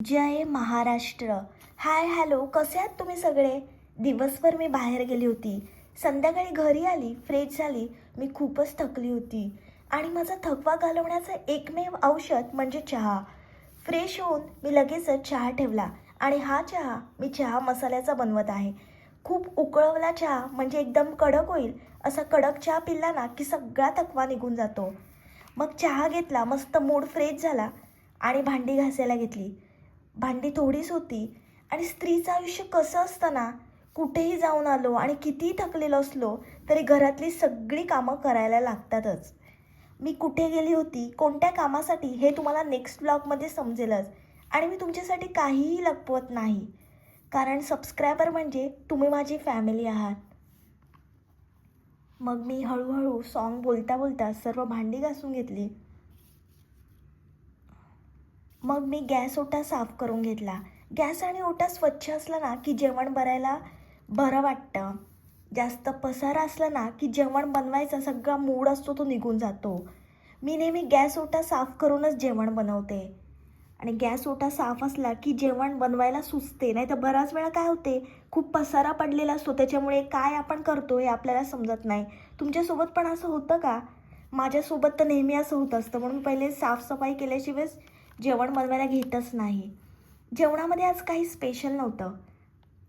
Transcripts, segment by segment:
जय Maharashtra. Hi hello कसे आहात तुम्ही सगळे? दिवसभर मी बाहेर गेली होती. संध्याकाळी घरी आली फ्रेश झाली मी खूपच थकली होती. आणि माझा थकवा घालवण्याचं एकमेव औषध म्हणजे चहा. फ्रेश होऊन मी लगेचच चहा ठेवला आणि हा चहा मी चहा मसाल्याचा बनवत आहे. खूप उकळवला चहा म्हणजे एकदम कडक होईल असा कडक चहा पिला ना की सगळा थकवा निघून जातो. मग चहा घेतला मस्त मूड फ्रेश झाला आणि भांडी घासायला घेतली. भांडी थोडीच होती. आणि स्त्रीचं आयुष्य कसं असतं ना? कुठेही जाऊन आलो आणि कितीही थकलेलो असलो तरी घरातली सगळी कामं करायला लागतातच. मी कुठे गेली होती? कोणत्या कामासाठी? हे तुम्हाला नेक्स्ट ब्लॉगमध्ये समजेलच. आणि मी तुमच्यासाठी काहीही लपवत नाही. कारण सबस्क्रायबर म्हणजे तुम्ही माझी फॅमिली आहात. मग मी हळूहळू सॉन्ग बोलता बोलता सर्व भांडी घासून घेतली. मग मी गॅस ओटा साफ करून घेतला. गॅस आणि ओटा स्वच्छ असला ना की जेवण भरायला बरं वाटतं. जास्त पसारा असला ना की जेवण बनवायचा सगळा मूड असतो तो निघून जातो. मी नेहमी गॅस ओटा साफ करूनच जेवण बनवते. आणि गॅस ओटा साफ असला की जेवण बनवायला सुचते नाही तर बराच वेळा काय होते? खूप पसारा पडलेला असतो त्याच्यामुळे काय आपण करतो हे आपल्याला समजत नाही. तुमच्यासोबत पण असं होतं का? माझ्यासोबत तर नेहमी असं होत असतं म्हणून पहिले साफसफाई केल्याशिवाय जेवण बनवायला घेतच नाही. जेवणामध्ये आज काही स्पेशल नव्हतं.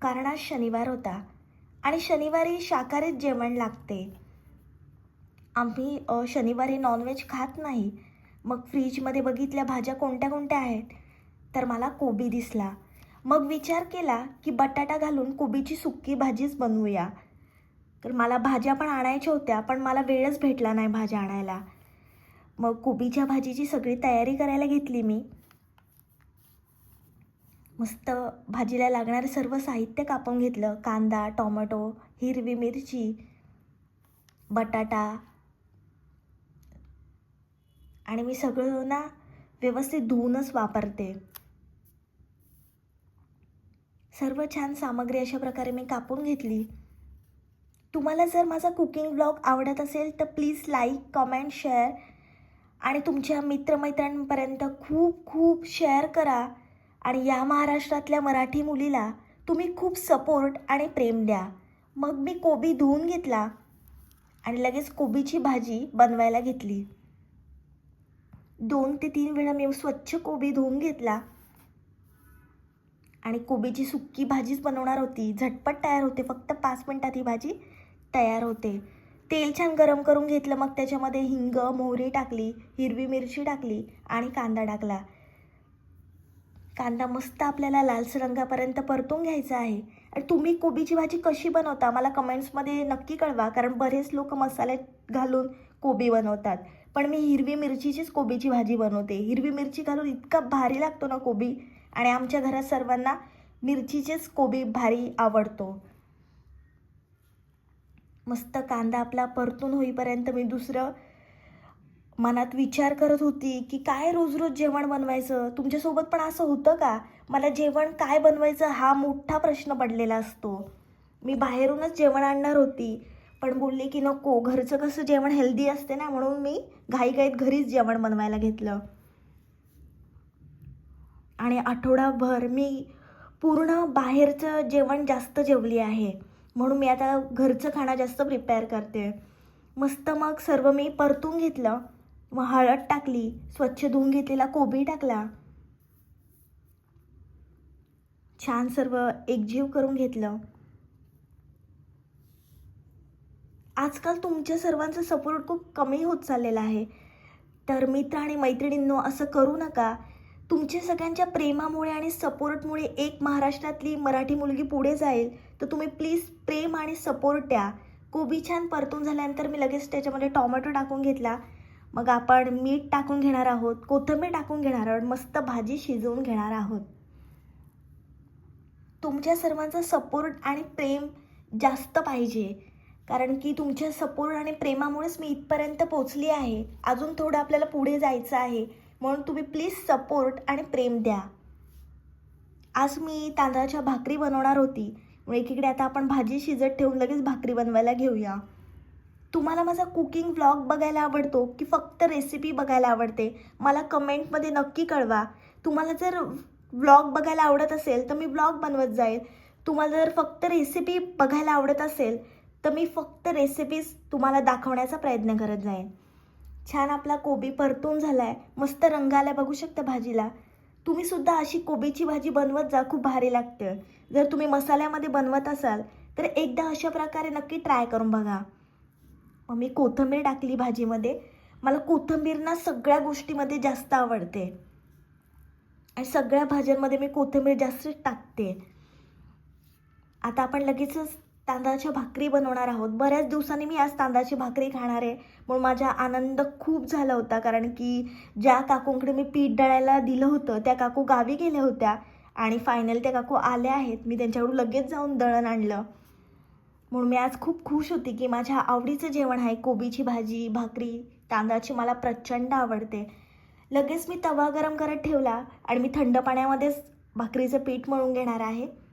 कारण आज शनिवार होता आणि शनिवारी शाकाहारीच जेवण लागते. आम्ही शनिवारी नॉनव्हेज खात नाही. मग फ्रीजमध्ये बघितल्या भाज्या कोणत्या कोणत्या आहेत? तर मला कोबी दिसला. मग विचार केला की बटाटा घालून कोबीची सुक्की भाजीच बनवूया. तर मला भाज्या पण आणायच्या होत्या पण मला वेळच भेटला नाही भाज्या आणायला. मग कोबीच्या भाजीची सगळी तयारी करायला घेतली मी. मस्त भाजीला लागणारं सर्व साहित्य कापून घेतलं. कांदा टोमॅटो हिरवी मिरची बटाटा. आणि मी सगळं ना व्यवस्थित धुवूनच वापरते. सर्व छान सामग्री अशा प्रकारे मी कापून घेतली. तुम्हाला जर माझा कुकिंग ब्लॉग आवडत असेल तर प्लीज लाईक कमेंट शेअर आणि तुमच्या मित्रमैत्रिणींपर्यंत खूप खूप शेअर करा. आणि या महाराष्ट्रातल्या मराठी मुलीला तुम्ही खूप सपोर्ट आणि प्रेम द्या. मग मी कोबी धुवून घेतला आणि लगेच कोबीची भाजी बनवायला घेतली. दोन ते तीन वेळा मी स्वच्छ कोबी धुवून घेतला. आणि कोबीची सुक्की भाजीच बनवणार होती. झटपट तयार होते. फक्त पाच मिनटात ही भाजी तयार होते. तेल छान गरम करून घेतलं मग त्याच्यामध्ये हिंग मोहरी टाकली हिरवी मिरची टाकली आणि कांदा टाकला. कांदा मस्त आपल्याला लालसर रंगापर्यंत परतून घ्यायचा आहे. आणि तुम्ही कोबीची भाजी कशी बनवता मला कमेंट्समध्ये नक्की कळवा कारण बरेच लोक मसाले घालून कोबी बनवतात. पण मी हिरवी मिरचीचीच कोबीची भाजी बनवते. हिरवी मिरची घालून इतका भारी लागतो ना कोबी. आणि आमच्या घरात सर्वांना मिरचीचेच कोबी भारी आवडतो. मस्त कांदा आपला परतून होईपर्यंत मी दुसरं मनात विचार करत होती की काय रोज रोज जेवण बनवायचं? तुमच्यासोबत पण असं होतं का? मला जेवण काय बनवायचं हा मोठा प्रश्न पडलेला असतो. मी बाहेरूनच जेवण आणणार होती पण बोलले की नको घरचं कसं जेवण हेल्दी असते ना म्हणून मी घाईघाईत घरीच जेवण बनवायला घेतलं. आणि आठवडाभर मी पूर्ण बाहेरचं जेवण जास्त जेवली आहे. म्हणून मी आता घरचं खाणं जास्त प्रिपेअर करते. मस्त मग सर्व मी परतून घेतलं. मग हळद टाकली स्वच्छ धुवून घेतलेला कोबी टाकला. छान सर्व एकजीव करून घेतलं. आजकाल तुमच्या सर्वांचा सपोर्ट खूप कमी होत चाललेला आहे. तर मित्र आणि मैत्रिणींनो असं करू नका. तुमच्या सगळ्यांच्या प्रेमामुळे आणि सपोर्टमुळे एक महाराष्ट्रातली मराठी मुलगी पुढे जाईल. तर तुम्ही प्लीज प्रेम आणि सपोर्ट द्या. कोबी छान परतून झाल्यानंतर मी लगेच त्याच्यामध्ये टॉमॅटो टाकून घेतला. मग आपण मीठ टाकून घेणार आहोत कोथिंबीर टाकून घेणार आहोत मस्त भाजी शिजवून घेणार आहोत. तुमच्या सर्वांचा सपोर्ट आणि प्रेम जास्त पाहिजे. कारण की तुमच्या सपोर्ट आणि प्रेमामुळेच मी इथपर्यंत पोचली आहे. अजून थोडं आपल्याला पुढे जायचं आहे. म्हणून तुम्ही प्लीज सपोर्ट आणि प्रेम द्या. आज मी तांदळाच्या भाकरी बनवणार होती. मग एकीकडे आता आपण भाजी शिजत ठेवून लगेच भाकरी बनवायला घेऊया. तुम्हाला माझा कुकिंग व्लॉग बघायला आवडतो की फक्त रेसिपी बघायला आवडते? मला कमेंटमध्ये नक्की कळवा. तुम्हाला जर ब्लॉग बघायला आवडत असेल तर मी ब्लॉग बनवत जाईल. तुम्हाला जर फक्त रेसिपी बघायला आवडत असेल तर मी फक्त रेसिपीज तुम्हाला दाखवण्याचा प्रयत्न करत जाईन. छान आपला कोबी परतून झाला आहे मस्त रंग आला बघू शकता भाजीला. तुम्ही सुद्धा अशी कोबीची भाजी बनवत जा खूप भारी लागते. जर तुम्ही मसाल्यामध्ये बनवत असाल तर एकदा अशा प्रकारे नक्की ट्राय करून बघा. मग मी कोथिंबीर टाकली भाजीमध्ये. मला कोथिंबीर ना सगळ्या गोष्टीमध्ये जास्त आवडते. आणि सगळ्या भाज्यांमध्ये मी कोथिंबीर जास्त टाकते. आता आपण लगेचच तांदळाच्या भाकरी बनवणार आहोत. बऱ्याच दिवसांनी मी आज तांदळाची भाकरी खाणार आहे. म्हणून माझा आनंद खूप झाला होता. कारण की ज्या काकूंकडे मी पीठ दळायला दिलं होतं त्या काकू गावी गेल्या होत्या. आणि फायनल त्या काकू आल्या आहेत. मी त्यांच्याकडून लगेच जाऊन दळण आणलं. म्हणून मी आज खूप खुश होती की माझ्या आवडीचं जेवण आहे कोबीची भाजी भाकरी. तांदळाची मला प्रचंड आवडते. लगेच मी तवा गरम करत ठेवला आणि मी थंड पाण्यामध्येच भाकरीचं पीठ मळून घेणार आहे.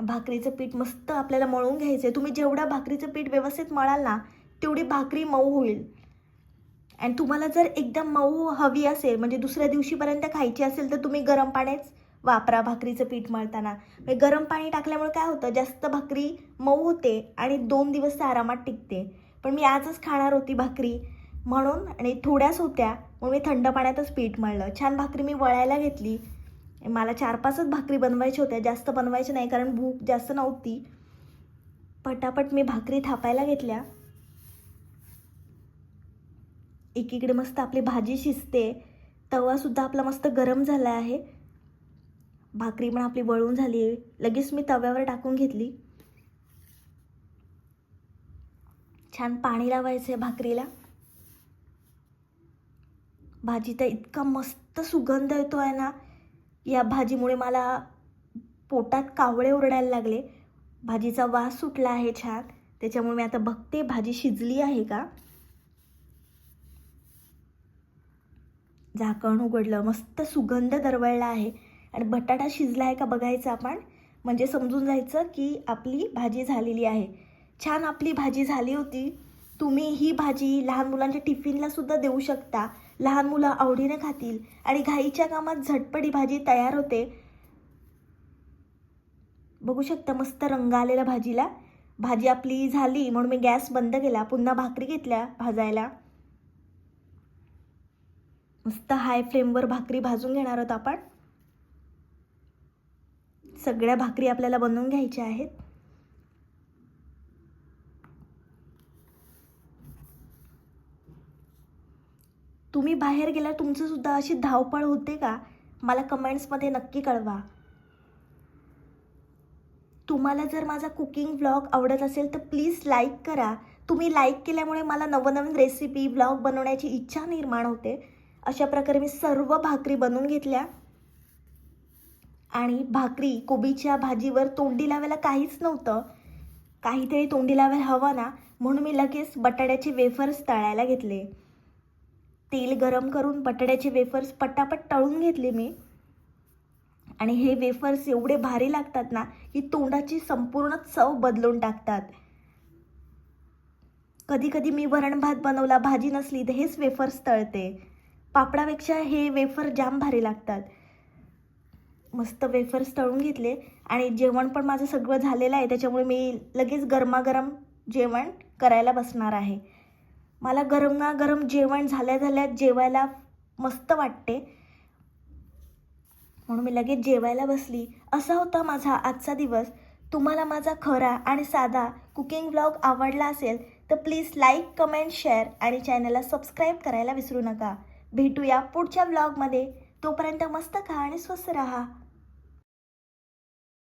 भाकरीचं पीठ मस्त आपल्याला मळून घ्यायचं आहे तुम्ही जेवढं भाकरीचं पीठ व्यवस्थित मळाल ना तेवढी भाकरी मऊ होईल. आणि तुम्हाला जर एकदम मऊ हवी असेल म्हणजे दुसऱ्या दिवशीपर्यंत खायची असेल तर तुम्ही गरम पाण्याच वापरा भाकरीचं पीठ मळताना. म्हणजे गरम पाणी टाकल्यामुळे काय होतं जास्त भाकरी मऊ होते आणि दोन दिवस ते आरामात टिकते. पण मी आजच खाणार होती भाकरी म्हणून आणि थोड्याच होत्या म्हणून मी थंड पाण्यातच पीठ मळलं. छान भाकरी मी वळायला घेतली. मला चार पाचच भाकरी बनवायच्या होत्या जास्त बनवायच्या नाही कारण भूक जास्त नव्हती. पटापट मी भाकरी थापायला घेतल्या. एकीकडे मस्त आपली भाजी शिजते तवासुद्धा आपला मस्त गरम झाला आहे. भाकरी पण आपली वळून झाली आहे. लगेच मी तव्यावर टाकून घेतली. छान पाणी लावायचं आहे भाकरीला. भाजीचा इतका मस्त सुगंध येतो आहे ना. या भाजीमुळे मला पोटात कावळे ओरडायला लागले. भाजीचा वास सुटला आहे छान. त्याच्यामुळे मी आता बघते भाजी शिजली आहे का? झाकण उघडलं मस्त सुगंध दरवळला आहे. आणि बटाटा शिजला आहे का बघायचं आपण? म्हणजे समजून जायचं की आपली भाजी झालेली आहे. छान आपली भाजी झाली होती. तुम्ही ही भाजी लहान मुलांच्या टिफिनला सुद्धा देऊ शकता. लहान मुलं आवडीने खातील आणि घाईच्या कामात झटपट ही भाजी तयार होते. बघू शकता मस्त रंग आलेला भाजीला. भाजी आपली झाली म्हणून मी गॅस बंद केला. पुन्हा भाकरी घेतल्या भाजायला. मस्त हाय फ्लेमवर भाकरी भाजून घेणार आहोत आपण. सगळ्या भाकरी आपल्याला बनवून घ्यायच्या आहेत. तुम्ही बाहेर गेल्यावर तुमचं सुद्धा अशी धावपळ होते का? मला कमेंट्समध्ये नक्की कळवा. तुम्हाला जर माझा कुकिंग ब्लॉग आवडत असेल तर प्लीज लाईक करा. तुम्ही लाईक केल्यामुळे मला नवनवीन रेसिपी ब्लॉग बनवण्याची इच्छा निर्माण होते. अशा प्रकारे मी सर्व भाकरी बनवून घेतल्या. आणि भाकरी कोबीच्या भाजीवर तोंडी लावायला काहीच नव्हतं. काहीतरी तोंडी लावायला हवं ना? म्हणून मी लगेच बटाट्याचे वेफर्स तळायला घेतले. तेल गरम करून बटाट्याचे वेफर्स पटापट तळून घेतले मी. आणि हे वेफर्स एवढे भारी लागतात ना की तोंडाची संपूर्ण चव बदलून टाकतात. कधी कधी मी वरण भात बनवला भाजी नसली तर हेच वेफर्स तळते. पापडापेक्षा हे वेफर जाम भारी लागतात. मस्त वेफर्स तळून घेतले. आणि जेवण पण माझं सगळं झालेलं आहे त्याच्यामुळे मी लगेच गरमागरम जेवण करायला बसणार आहे. मला गरम ना गरम जेवण झाल्या झाल्या जेवायला मस्त वाटते. म्हणून मी लगेच जेवायला बसली. असा होता माझा आजचा दिवस. तुम्हाला माझा खरा आणि साधा कुकिंग ब्लॉग आवडला असेल तर प्लीज लाईक कमेंट शेअर आणि चॅनलला सबस्क्राईब करायला विसरू नका. भेटूया पुढच्या ब्लॉगमध्ये तोपर्यंत मस्त खा आणि स्वस्त रहा.